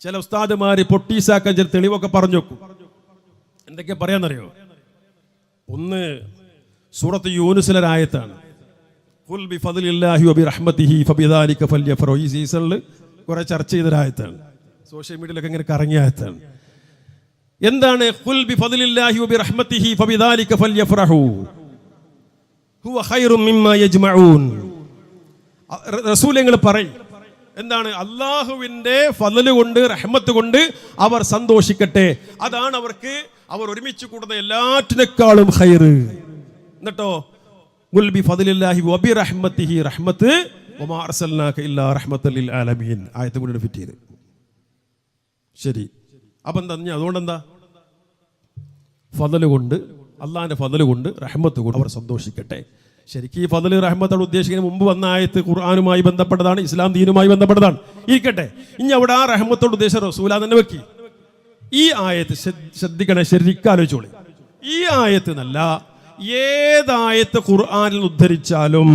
ചില ഉസ്താദുമാര് പൊട്ടീസാക്കാൻ ചില തെളിവൊക്കെ പറഞ്ഞു വെക്കും. എന്തൊക്കെയാ പറയാന്നറിയോ? ഒന്ന് സൂറത്ത് യൂനുസിലായത്താണ് കുറെ ചർച്ച ചെയ്തൊരായത്താണ് സോഷ്യൽ മീഡിയയിലൊക്കെ ഇങ്ങനെ കറങ്ങിയ ആയത്താണ്. എന്താണ് റസൂലങ്ങൾ പറയും? എന്താണ്? അള്ളാഹുവിന്റെ ഫലല് കൊണ്ട് റഹ്മത്ത് കൊണ്ട് അവർ സന്തോഷിക്കട്ടെ. അതാണ് അവർക്ക് അവർ ഒരുമിച്ച് കൂടുന്ന എല്ലാറ്റിനേക്കാളും ഹൈറ് എന്നിട്ടോ? ഗുൽബി ആലമീൻ. ഫിറ്റ് ശരി. അപ്പം എന്താ കൊണ്ട് അള്ളാഹിന്റെ ഫതൽ കൊണ്ട് റഹ്മത്ത് കൊണ്ട് അവർ സന്തോഷിക്കട്ടെ. ശരിക്കും ഈ ഫതലി റഹ്മത്തോട് ഉദ്ദേശിക്കുന്ന മുമ്പ് വന്ന ആയത്ത് ഖുർആാനുമായി ബന്ധപ്പെട്ടതാണ് ഇസ്ലാം ദീനുമായി ബന്ധപ്പെട്ടതാണ്. ഇരിക്കട്ടെ. ഇനി അവിടെ ആ റഹ്മത്തോട് ഉദ്ദേശിച്ച റസൂല തന്നെ വെക്കി. ഈ ആയത്ത് ശ്രദ്ധിക്കണം ശരിക്കും ആലോചിച്ചോളി. ഈ ആയത്ത് എന്നല്ല ഏതായത്ത് ഖുർആാനിൽ ഉദ്ധരിച്ചാലും.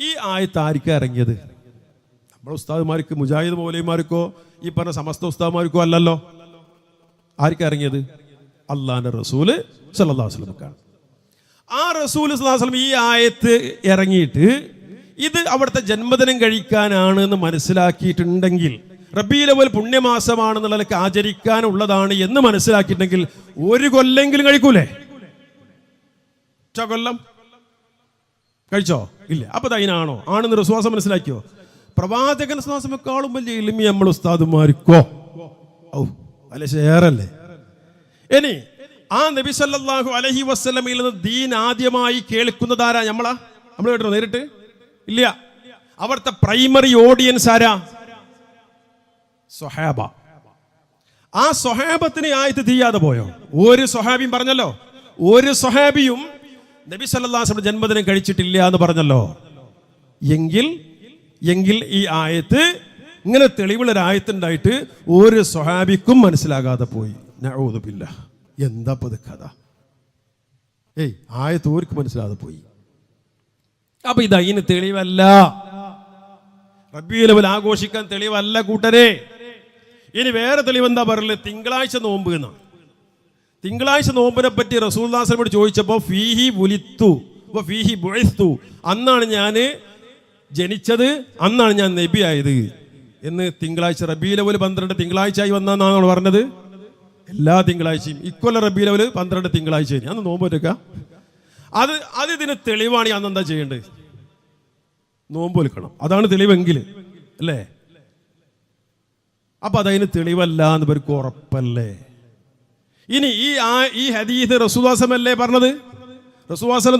ഈ ആയത്ത് ആർക്കാ ഇറങ്ങിയത്? നമ്മുടെ ഉസ്താദ്മാർക്ക് മുജാഹിദ് മൗലൈമാർക്കോ ഈ പറഞ്ഞ സമസ്ത ഉസ്താദ്മാർക്കോ അല്ലല്ലോ. ആർക്കാ ഇറങ്ങിയത്? അള്ളാന്റെ റസൂൽ വസല്ലമക്കാണ് ആ റസൂൽ സ്വലാസ്ലം ഈ ആയത്ത് ഇറങ്ങിയിട്ട് ഇത് അവിടുത്തെ ജന്മദിനം കഴിക്കാനാണ് എന്ന് മനസ്സിലാക്കിയിട്ടുണ്ടെങ്കിൽ റബീലവൽ പുണ്യമാസമാണെന്നുള്ളതൊക്കെ ആചരിക്കാനുള്ളതാണ് എന്ന് മനസ്സിലാക്കിയിട്ടുണ്ടെങ്കിൽ ഒരു കൊല്ലെങ്കിലും കഴിക്കൂലേ? കൊല്ലം? കഴിച്ചോ? ഇല്ല. അപ്പൊ അതിനാണോ ആണെന്ന് വിശ്വാസം മനസ്സിലാക്കിയോ? പ്രവാചകൻ ശ്വാസമെക്കാളും വലിയ എളിമി നമ്മൾ ഉസ്താദുമാർക്കോ? ഔ അല്ല ഷെയറല്ലേ? ഇനി ആ നബി സല്ലല്ലാഹു അലൈഹി വസല്ലമയിൽ നിന്ന് ദീൻ ആദ്യമായി കേൾക്കുന്നതാരാ നമ്മളാ നമ്മൾ കേട്ടോ നേരിട്ട്? ഇല്ല. അവിടുത്തെ പ്രൈമറി ഓഡിയൻസ് ആരാ? സൊഹാബ ആ സൊഹാബത്തിന് ആയത്ത് തീയാതെ പോയോ? ഒരു സൊഹാബിയും പറഞ്ഞല്ലോ. ഒരു സൊഹാബിയും നബി സല്ലാസ്ലം ജന്മദിനം കഴിച്ചിട്ടില്ല എന്ന് പറഞ്ഞല്ലോ. എങ്കിൽ എങ്കിൽ ഈ ആയത്ത് ഇങ്ങനെ തെളിവുള്ള ഒരു ആയത്തുണ്ടായിട്ട് ഒരു സ്വഹാബിക്കും മനസ്സിലാകാതെ പോയി. നഊദുബില്ല എന്താ ഇപ്പൊ കഥ? ഏയ് ആയ തോർക്ക് മനസ്സിലാതെ പോയി. അപ്പൊ ഇത് അതിന് തെളിവല്ല. റബ്ബിയുലവൽ ആഘോഷിക്കാൻ തെളിവല്ല കൂട്ടരെ. ഇനി വേറെ തെളിവ് എന്താ പറയുന്നത് തിങ്കളാഴ്ച നോമ്പ് എന്നാണ് തിങ്കളാഴ്ച നോമ്പിനെ പറ്റി റസൂൽദാസിനോട് ചോദിച്ചപ്പോൾ ഫീഹി ബുലിത്തു അപ്പൊ ഫീഹി ബുഴസ്തു അന്നാണ് ഞാൻ ജനിച്ചത് അന്നാണ് ഞാൻ നബി ആയത് എന്ന് തിങ്കളാഴ്ച റബീലവൽ പന്ത്രണ്ട് തിങ്കളാഴ്ച ആയി വന്നാന്നാണോ പറഞ്ഞത്. എല്ലാ തിങ്കളാഴ്ചയും ഇക്കൊല്ലം റബീലവൽ പന്ത്രണ്ട് തിങ്കളാഴ്ച ഇനി അന്ന് നോമ്പ് എടുക്കുക അത് അത് ഇതിന് തെളിവാണ് അന്ന് എന്താ ചെയ്യേണ്ടത്? നോമ്പ് വെക്കണം. അതാണ് തെളിവെങ്കിൽ അല്ലേ? അപ്പൊ അതതിന് തെളിവല്ല എന്ന് പേർക്ക് ഉറപ്പല്ലേ? ഇനി ഈ ആ ഈ ഹദീദ് റസൂദാസമല്ലേ പറഞ്ഞത്? റസൂദാസം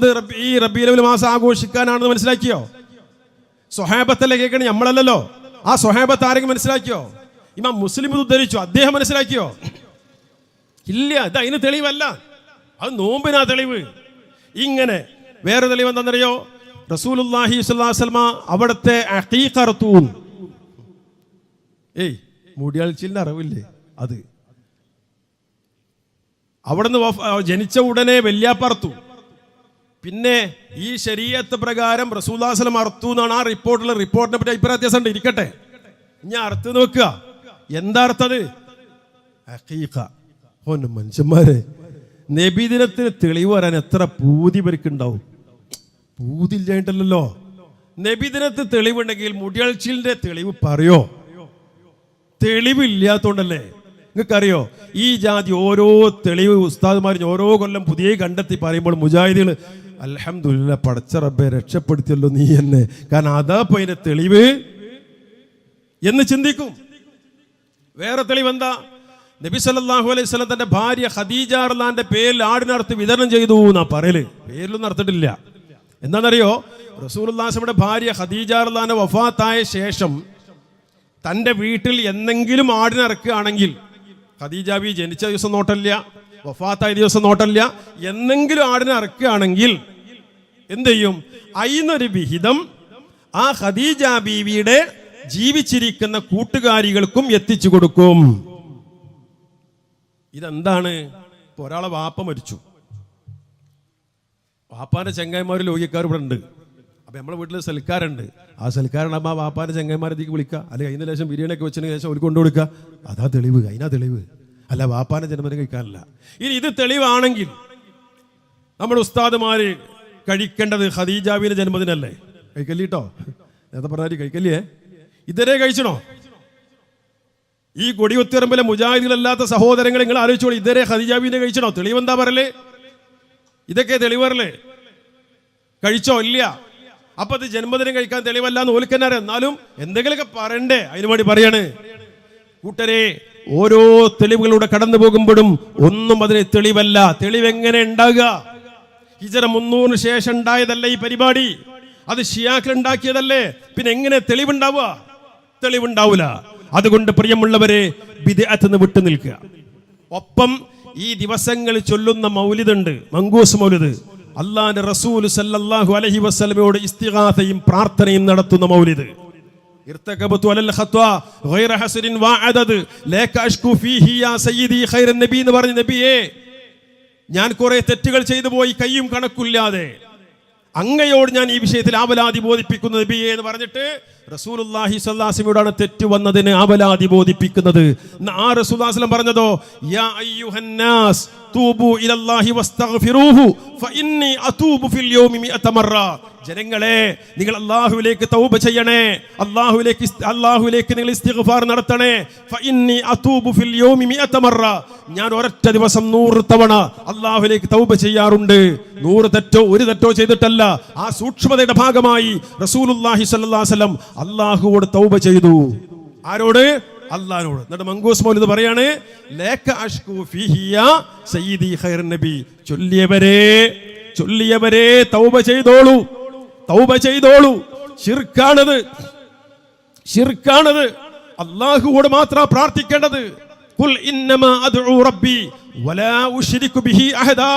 ഈ റബീലവൽ മാസം ആഘോഷിക്കാനാണെന്ന് മനസ്സിലാക്കിയോ? സ്വഹാബത്തല്ലേ കേൾക്കണേ? നമ്മളല്ലല്ലോ ആ സ്വഹാബത്ത് ആരെങ്കിലും മനസ്സിലാക്കിയോ? ഇമാം മുസ്ലിം ഇത് ഉദ്ധരിച്ചു. അദ്ദേഹം മനസ്സിലാക്കിയോ? ഇല്ല ഇത് അതിന് തെളിവല്ല. അത് നോമ്പിനാ തെളിവ്. ഇങ്ങനെ വേറെ തെളിവ് എന്താണെന്നറിയോ? റസൂലുല്ലാഹി സ്വല്ലാസ്ലമ അവിടുത്തെ ഏയ് മുടിയാഴ്ചയിലെ അറിവില്ലേ അത്? അവിടുന്ന് ജനിച്ച ഉടനെ വല്യാപ്പർത്തു പിന്നെ ഈ ശരീരത്ത് പ്രകാരം റസൂദാസലം അർത്തു എന്നാണ് ആ റിപ്പോർട്ടിലെ. റിപ്പോർട്ടിനെ പറ്റി അഭിപ്രായ വ്യത്യാസം ഉണ്ട്. ഇരിക്കട്ടെ. ഞാൻ അർത്ഥം നോക്കുക. എന്താ അർത്ഥത്. ഓന്റെ മനുഷ്യന്മാരെ. നബിദിനത്തിന് തെളിവ് വരാൻ എത്ര പൂതി ഇവർക്കുണ്ടാവും പൂതില്ലായിട്ടല്ലോ നബിദിനത്തിന് തെളിവുണ്ടെങ്കിൽ മുടിയാഴ്ചയിലെ തെളിവ് പറയോ? തെളിവില്ലാത്തോണ്ടല്ലേ. നിങ്ങൾക്കറിയോ ഈ ജാതി ഓരോ തെളിവ് ഉസ്താദ്മാരും ഓരോ കൊല്ലം പുതിയ കണ്ടെത്തി പറയുമ്പോൾ മുജാഹിദികൾ അലഹമില്ല പടച്ച റബ്ബെ രക്ഷപ്പെടുത്തിയല്ലോ നീ എന്നെ. കാരണം അതാ പോയിന്റെ തെളിവ്. എന്ന് ചിന്തിക്കും. വേറെ തെളിവ് എന്താ നബി സല്ലാഹു അലൈഹി വസല്ലം തന്റെ ഭാര്യ ഖദീജ അർലാന്റെ പേരിൽ ആടിനർത്ത് വിതരണം ചെയ്തു എന്നാ പറയൽ. പേരിലൊന്നും നടത്തിട്ടില്ല. എന്താണെന്നറിയോ? റസൂലുള്ളാഹിയുടെ ഭാര്യ ഖദീജ അർലാന്റെ വഫാത്തായ ശേഷം തന്റെ വീട്ടിൽ എന്തെങ്കിലും ആടിനിറക്കുകയാണെങ്കിൽ ഖദീജാബി ജനിച്ച ദിവസം നോട്ടല്ല വഫാത്തായ ദിവസം നോട്ടല്ല എന്തെങ്കിലും ആടിനെ ഇറക്കുകയാണെങ്കിൽ എന്ത് ചെയ്യും? അയിന്നൊരു വിഹിതം ആ ഖദീജ ബീവിയുടെ ജീവിച്ചിരിക്കുന്ന കൂട്ടുകാരികൾക്കും എത്തിച്ചു കൊടുക്കും. ഇതെന്താണ്? ഇപ്പൊ ഒരാളെ വാപ്പ മരിച്ചു. വാപ്പാന്റെ ചെങ്ങായിമാർ ലോകിക്കാർ ഇവിടെ ഉണ്ട്. അപ്പൊ നമ്മളെ വീട്ടിൽ സൽക്കാരുണ്ട്. ആ സൽക്കാരുണ്ടാകുമ്പോൾ ആ വാപ്പാന്റെ ചെങ്ങായിമാരത്തേക്ക് വിളിക്കുക അല്ലെങ്കിൽ അതിന് ശേഷം ബിരിയാണിയൊക്കെ വെച്ചതിന് ശേഷം ഒരു കൊണ്ടു കൊടുക്കുക അതാ തെളിവ് അതിനാ തെളിവ്. അല്ല വാപ്പാന്റെ ജന്മദിനം കഴിക്കാനല്ല ഇനി ഇത് തെളിവാണെങ്കിൽ നമ്മുടെ ഉസ്താദുമാര് കഴിക്കേണ്ടത് ഖദീജാബിന്റെ ജന്മദിനല്ലേ? കഴിക്കല്ലിട്ടോ നേരത്തെ പറഞ്ഞാൽ കഴിക്കല്ലേ. ഇതരെ കഴിച്ചണോ? ഈ കൊടിയൊത്തിറമ്പിലെ മുജാഹിദികളല്ലാത്ത സഹോദരങ്ങൾ നിങ്ങൾ ആലോചിച്ചോളൂ. ഇതുവരെ ഖദീജാബിനെ കഴിച്ചണോ തെളിവെന്താ പറയലേ? ഇതൊക്കെ തെളിവറല്ലേ കഴിച്ചോ? ഇല്ല. അപ്പൊ അത് ജന്മദിനം കഴിക്കാൻ തെളിവല്ല എന്ന് ഓലിക്കന്നാരെ എന്നാലും എന്തെങ്കിലുമൊക്കെ പറയണ്ടേ? അതിനു വേണ്ടി പറയാണ്. കൂട്ടരെ ഓരോ തെളിവുകളിലൂടെ കടന്നു പോകുമ്പോഴും ഒന്നും അതിന് തെളിവല്ല. തെളിവ് എങ്ങനെ ഉണ്ടാകുക? ഹിജറ മുന്നൂറിന് ശേഷം ഉണ്ടായതല്ല ഈ പരിപാടി? അത് ഷിയാക്കൾ ഉണ്ടാക്കിയതല്ലേ? പിന്നെ എങ്ങനെ തെളിവുണ്ടാവുക? തെളിവുണ്ടാവൂല. അതുകൊണ്ട് പ്രിയമുള്ളവരെ ബിദ്അത്ത് നിന്ന് വിട്ടു നിൽക്കുക ഒപ്പം ഈ ദിവസങ്ങൾ ചൊല്ലുന്ന മൗലിദുണ്ട് മങ്കൂസ് മൗലിദ് അള്ളാന്റെ റസൂൽ സല്ലല്ലാഹു അലൈഹി വസല്ലമയോട് ഇസ്തിഗാഥയും പ്രാർത്ഥനയും നടത്തുന്ന മൗലിദ് ارتكبت على الخطا غير حسن وعدد لا اشكو فيه يا سيدي خير النبي എന്ന് പറഞ്ഞ നബിയേ ഞാൻ കുറെ തെറ്റുകൾ ചെയ്തു പോയി കയ്യും കണക്കില്ലാതെ അങ്ങയോട് ഞാൻ ഈ വിഷയത്തിൽ ആവലാതി ബോധിപ്പിക്കുന്നു നബിയെ എന്ന് പറഞ്ഞിട്ട് റസൂലുള്ളാഹി സ്വല്ലാസിമയോടാണ് തെറ്റ് വന്നതിന് ആവലാതി ബോധിപ്പിക്കുന്നത്. ന്ന ആ റസൂല്ലാസ്ലം പറഞ്ഞതോ യാ അയ്യുഹന്നാസ് ജനങ്ങളെ നിങ്ങൾ അള്ളാഹുവിലേക്ക് തൗബ ചെയ്യണേ. അള്ളാഹുലേക്ക് അള്ളാഹുവിലേക്ക് നിങ്ങൾ ഇസ്തിഗ്ഫാർ നടത്തണേ. ഞാൻ ഒരൊറ്റ ദിവസം നൂറ് തവണ അള്ളാഹുലേക്ക് തൗബ ചെയ്യാറുണ്ട്. നൂറ് തെറ്റോ ഒരു തെറ്റോ ചെയ്തിട്ടല്ല. ആ സൂക്ഷ്മതയുടെ ഭാഗമായി അലൈഹി വസല്ലം അള്ളാഹുവോട് തൗബ ചെയ്തു. ആരോട്? അള്ളാഹിനോട്. എന്നിട്ട് മങ്കൂസ് മൗലിദ് പറയാണ് ലേഖ അഷ്കു ഫിഹിയ സയ്യിദി ഖൈർ നബി. ചൊല്ലിയവരെ ചൊല്ലിയവരെ തൗബ ചെയ്തോളൂ തൗബ ചെയ്തോളൂ. ഷിർക്കാണത് ഷിർക്കാണത് അള്ളാഹുവോട് മാത്രം പ്രാർത്ഥിക്കേണ്ടത്. ഖുൽ ഇന്നമ അദ്ഉ റബ്ബി വലാ ഉശ്രികു ബിഹി അഹദാ.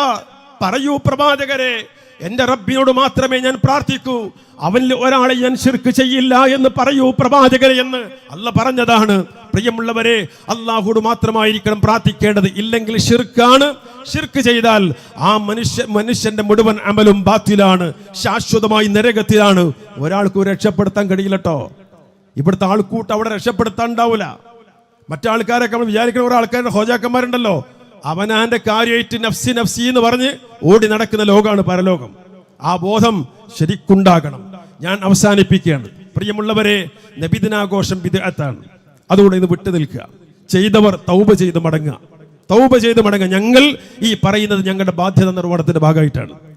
പറയൂ പ്രവാചകരെ എന്റെ റബ്ബിനോട് മാത്രമേ ഞാൻ പ്രാർത്ഥിക്കൂ. അവനിൽ ഒരാളെ ഞാൻ ശിർക്ക് ചെയ്യില്ല എന്ന് പറയൂ പ്രവാചകരെ എന്ന്. അല്ല പറഞ്ഞതാണ് പ്രിയമുള്ളവരെ അള്ളാഹുട് മാത്രമായിരിക്കണം പ്രാർത്ഥിക്കേണ്ടത്. ഇല്ലെങ്കിൽ ഷിർക്കാണ് ഷിർക്ക് ചെയ്താൽ ആ മനുഷ്യ മനുഷ്യന്റെ മുഴുവൻ അമലും ബാത്തിലാണ് ശാശ്വതമായി നരകത്തിലാണ്. ഒരാൾക്ക് രക്ഷപ്പെടുത്താൻ കഴിയില്ലട്ടോ ഇവിടുത്തെ ആൾക്കൂട്ട് അവിടെ രക്ഷപ്പെടുത്താൻ ഉണ്ടാവില്ല മറ്റാൾക്കാരൊക്കെ നമ്മൾ വിചാരിക്കുന്ന ഒരാൾക്കാരുടെ ഹോജാക്കന്മാരുണ്ടല്ലോ. അവനാന്റെ കാര്യമായിട്ട് നഫ്സി നഫ്സി എന്ന് പറഞ്ഞ് ഓടി നടക്കുന്ന ലോകമാണ് പരലോകം. ആ ബോധം ശരിക്കുണ്ടാകണം. ഞാൻ അവസാനിപ്പിക്കുകയാണ്. പ്രിയമുള്ളവരെ നബിദിനാഘോഷം വിദഗ്ധാണ് അതുകൊണ്ട് ഇത് വിട്ടു നിൽക്കുക. ചെയ്തവർ തൗബ ചെയ്ത് മടങ്ങുക. തൗബ ചെയ്ത് മടങ്ങുക. ഞങ്ങൾ ഈ പറയുന്നത് ഞങ്ങളുടെ ബാധ്യത നിർവഹണത്തിന്റെ ഭാഗമായിട്ടാണ്.